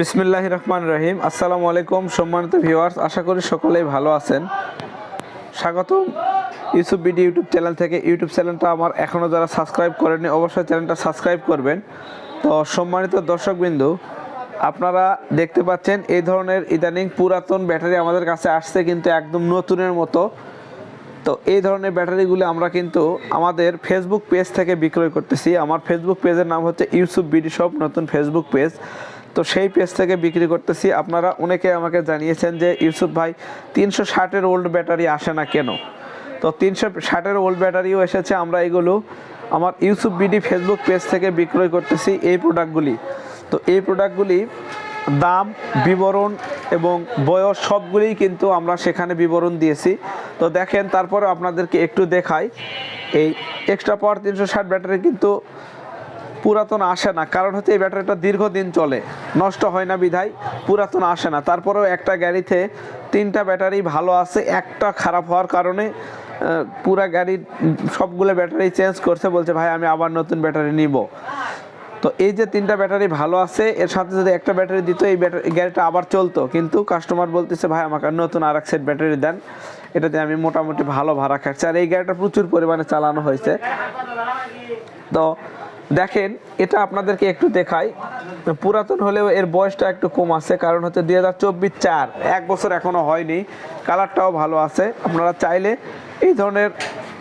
বিসমিল্লাহ রহমান রহিম। আসসালামু আলাইকুম সম্মানিত ভিউয়ার্স, আশা করি সকলেই ভালো আছেন। স্বাগতম ইউসুফ বিডি ইউটিউব চ্যানেল থেকে। ইউটিউব চ্যানেলটা আমার এখনও যারা সাবস্ক্রাইব করেনি অবশ্যই চ্যানেলটা সাবস্ক্রাইব করবেন। তো সম্মানিত দর্শকবিন্দু, আপনারা দেখতে পাচ্ছেন এই ধরনের ইদানিং পুরাতন ব্যাটারি আমাদের কাছে আসছে কিন্তু একদম নতুনের মতো। তো এই ধরনের ব্যাটারিগুলো আমরা কিন্তু আমাদের ফেসবুক পেজ থেকে বিক্রয় করতেছি। আমার ফেসবুক পেজের নাম হচ্ছে ইউসুফ বিডি শপ, নতুন ফেসবুক পেজ তো সেই পেজ থেকে বিক্রি করতেছি। আপনারা অনেকে আমাকে জানিয়েছেন যে, ইউসুফ ভাই, তিনশো ষাটের ওল্ড ব্যাটারি আসে না কেন? তো তিনশো ষাটের ওল্ড ব্যাটারিও এসেছে, আমরা এগুলো আমার ইউসুফ বিডি ফেসবুক পেজ থেকে বিক্রয় করতেছি এই প্রোডাক্টগুলি তো এই প্রোডাক্টগুলি দাম, বিবরণ এবং বয়স সবগুলিই কিন্তু আমরা সেখানে বিবরণ দিয়েছি। তো দেখেন, তারপরে আপনাদেরকে একটু দেখাই। এই এক্সট্রা পাওয়ার তিনশো ষাট ব্যাটারি কিন্তু পুরাতন আসে না, কারণ হচ্ছে এই ব্যাটারিটা দীর্ঘদিন চলে। নষ্ট হয় না বিধায় পুরাতন আসে না। তারপরেও একটা গাড়িতে তিনটা ব্যাটারি ভালো আছে, একটা খারাপ হওয়ার কারণে পুরা গাড়ির সবগুলো ব্যাটারি চেঞ্জ করছে, বলছে, ভাই, আমি আবার নতুন ব্যাটারি নিব। তো এই যে তিনটা ব্যাটারি ভালো আছে, এর সাথে যদি একটা ব্যাটারি দিত, এই ব্যাটারি গাড়িটা আবার চলতো। কিন্তু কাস্টমার বলতেছে, ভাই, আমাকে নতুন আর এক সেট ব্যাটারি দেন। এটাতে আমি মোটামুটি ভালো ভাড়া খাচ্ছি আর এই গাড়িটা প্রচুর পরিমাণে চালানো হয়েছে। তো দেখেন, এটা আপনাদেরকে একটু দেখাই। পুরাতন হলেও এর বয়সটা একটু কম আছে, কারণ হচ্ছে দুই হাজার চব্বিশ চার। এক বছর এখনও হয়নি, কালারটাও ভালো আছে। আপনারা চাইলে এই ধরনের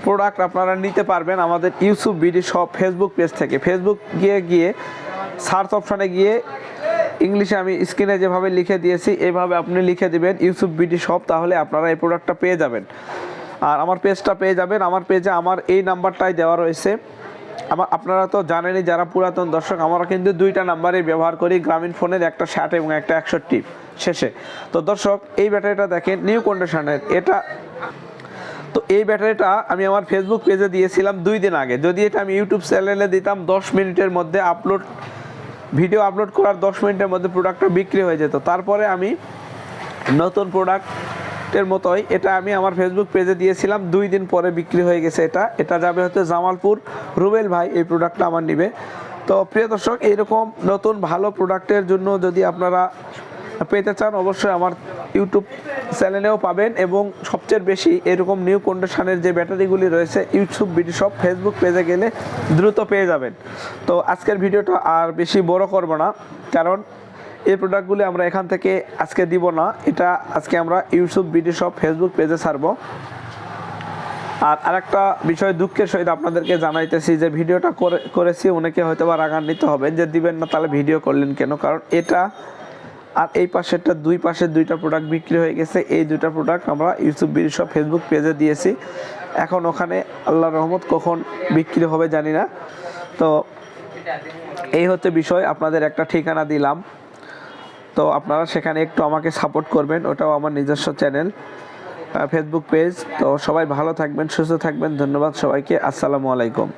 প্রোডাক্ট আপনারা নিতে পারবেন আমাদের ইউসুফ বিডি সব ফেসবুক পেজ থেকে। ফেসবুক গিয়ে গিয়ে সার্চ অপশানে গিয়ে ইংলিশে আমি স্ক্রিনে যেভাবে লিখে দিয়েছি, এভাবে আপনি লিখে দিবেন ইউসুফ বিডি শপ তাহলে আপনারা এই প্রোডাক্টটা পেয়ে যাবেন। আর আমার পেজটা পেয়ে যাবেন। আমার পেজে আমার এই নাম্বারটাই দেওয়া রয়েছে। আমার আপনারা তো জানেনই যারা পুরাতন দর্শক, আমরা কিন্তু দুইটা নাম্বারই ব্যবহার করি গ্রামীণ ফোনের, একটা ষাট এবং একটা একষট্টি শেষে। তো দর্শক, এই ব্যাটারিটা দেখেন নিউ কন্ডিশনের এটা, তো এই ব্যাটারিটা আমি আমার ফেসবুক পেজে দিয়েছিলাম দুই দিন আগে। যদি এটা আমি ইউটিউব চ্যানেলে দিতাম, দশ মিনিটের মধ্যে আপলোড ভিডিও আপলোড করার দশ মিনিটের মধ্যে প্রোডাক্টটা বিক্রি হয়ে যেত। তারপরে আমি নতুন প্রোডাক্টের মতোই। এটা আমি আমার ফেসবুক পেজে দিয়েছিলাম, দুই দিন পরে বিক্রি হয়ে গেছে এটা। এটা যাবে হচ্ছে জামালপুর। রুবেল ভাই এই প্রোডাক্টটা আমার নিবে। তো প্রিয় দর্শক, এইরকম নতুন ভালো প্রোডাক্টের জন্য যদি আপনারা পেতে চান, অবশ্যই আমার ইউটিউব চ্যানেলেও পাবেন এবং সবচেয়ে বেশি এরকম নিউ কন্ডিশনের যে ব্যাটারিগুলি রয়েছে ইউটিউব ভিডিও সব ফেসবুক পেজে গেলে দ্রুত পেয়ে যাবেন। তো আজকের ভিডিওটা আর বেশি বড় করব না, কারণ এই প্রোডাক্টগুলি আমরা এখান থেকে আজকে দিব না। এটা আজকে আমরা ইউটিউব ভিডিও সব ফেসবুক পেজে ছাড়ব। আর আরেকটা বিষয় দুঃখের সহিত আপনাদেরকে জানাইতেছি যে ভিডিওটা করে, করেছি, অনেকে হয়তো বা রাগান্বিত হবেন যে দিবেন না, তাহলে ভিডিও করলেন কেন? কারণ এটা আর এই পাশেরটা, দুই পাশে দুইটা প্রোডাক্ট বিক্রি হয়ে গেছে। এই দুইটা প্রোডাক্ট আমরা ইউসুফ বিডি সব ফেসবুক পেজে দিয়েছি। এখন ওখানে আল্লাহ রহমত কখন বিক্রি হবে জানি না। তো এই হচ্ছে বিষয়। আপনাদের একটা ঠিকানা দিলাম। তো আপনারা সেখানে একটু আমাকে সাপোর্ট করবেন, ওটাও আমার নিজস্ব চ্যানেল ফেসবুক পেজ তো সবাই ভালো থাকবেন, সুস্থ থাকবেন, ধন্যবাদ সবাইকে, আসসালামু আলাইকুম।